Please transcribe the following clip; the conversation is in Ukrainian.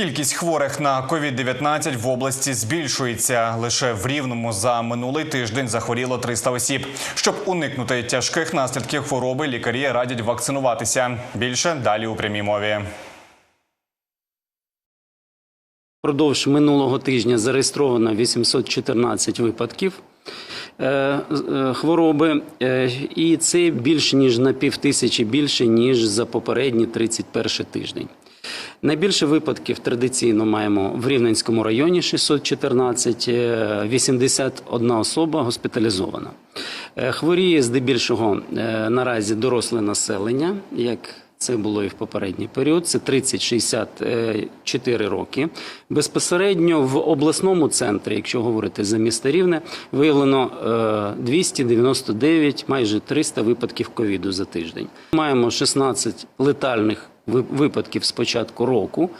Кількість хворих на COVID-19 в області збільшується. Лише в Рівному за минулий тиждень захворіло 300 осіб. Щоб уникнути тяжких наслідків хвороби, лікарі радять вакцинуватися. Більше далі у прямій мові. Продовж минулого тижня зареєстровано 814 випадків е, е, хвороби, е, і це більше ніж на півтисячі більше ніж за попередній 31 тиждень. Найбільше випадків традиційно маємо в Рівненському районі 614, е, 81 особа госпіталізована. Е, Хворіє здебільшого е, наразі доросле населення, як це було і в попередній період. Це 30-64 роки. Безпосередньо в обласному центрі, якщо говорити за місто Рівне, виявлено е, 299, майже 300 випадків ковіду за тиждень. Маємо 16 летальних випадків з початку року.